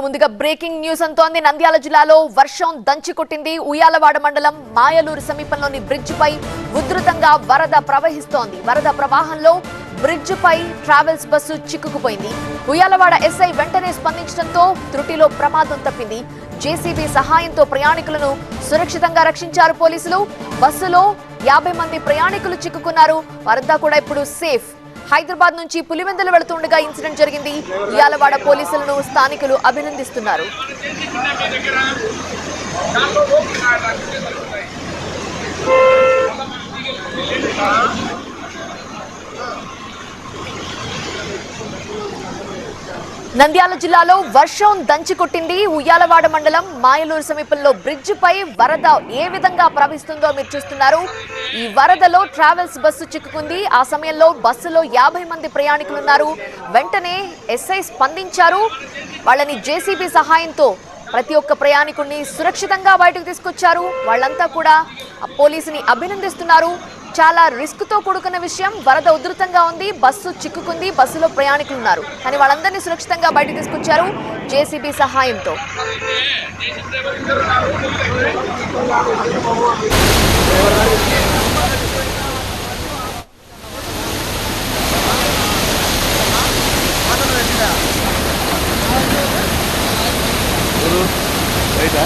ముందుగా breaking news అంతోంది. Nandyal జిల్లాలో వర్షం దంచి కొట్టింది. ఉయ్యాలవాడ మండలం మాయలూరు సమీపంలోని బ్రిడ్జిపై ఉధృతంగా వరద ప్రవహిస్తోంది. వరద ప్రవాహంలో బ్రిడ్జిపై ట్రావెల్స్ బస్సు చిక్కుకుపోయింది. ఉయ్యాలవాడ ఎస్ఐ వెంటనే స్పందించడంతో త్రుటిలో ప్రమాదం తప్పింది. జేసీబీ సహాయంతో ప్రయాణికులను సురక్షితంగా రక్షించారు పోలీసులు. బస్సులో యాభై మంది ప్రయాణికులు చిక్కుకున్నారు. వరద కూడా ఇప్పుడు సేఫ్. హైదరాబాద్ నుంచి పులివెందులు వెళుతుండగా ఇన్సిడెంట్ జరిగింది. ఉయ్యాలవాడ పోలీసులను స్థానికులు అభినందిస్తున్నారు. నంద్యాల జిల్లాలో వర్షం దంచి కొట్టింది. ఉయ్యాలవాడ మండలం మాయలూరు సమీపంలో బ్రిడ్జ్ పై వరద ఏ విధంగా ప్రవహిస్తుందో మీరు చూస్తున్నారు. ఈ వరదలో ట్రావెల్స్ బస్సు చిక్కుకుంది. ఆ సమయంలో బస్సులో యాభై మంది ప్రయాణికులు ఉన్నారు. వెంటనే ఎస్ఐ స్పందించారు. వాళ్ళని జేసీబీ సహాయంతో ప్రతి ఒక్క ప్రయాణికుడిని సురక్షితంగా బయటకు తీసుకొచ్చారు. వాళ్ళంతా కూడా పోలీసుని అభినందిస్తున్నారు. చాలా రిస్క్తో కూడుకున్న విషయం వరద ఉధృతంగా ఉంది బస్సు చిక్కుకుంది బస్సులో ప్రయాణికులు ఉన్నారు. కానీ వాళ్ళందరినీ సురక్షితంగా బయటకు తీసుకొచ్చారు జేసీబీ సహాయంతో. రైటా?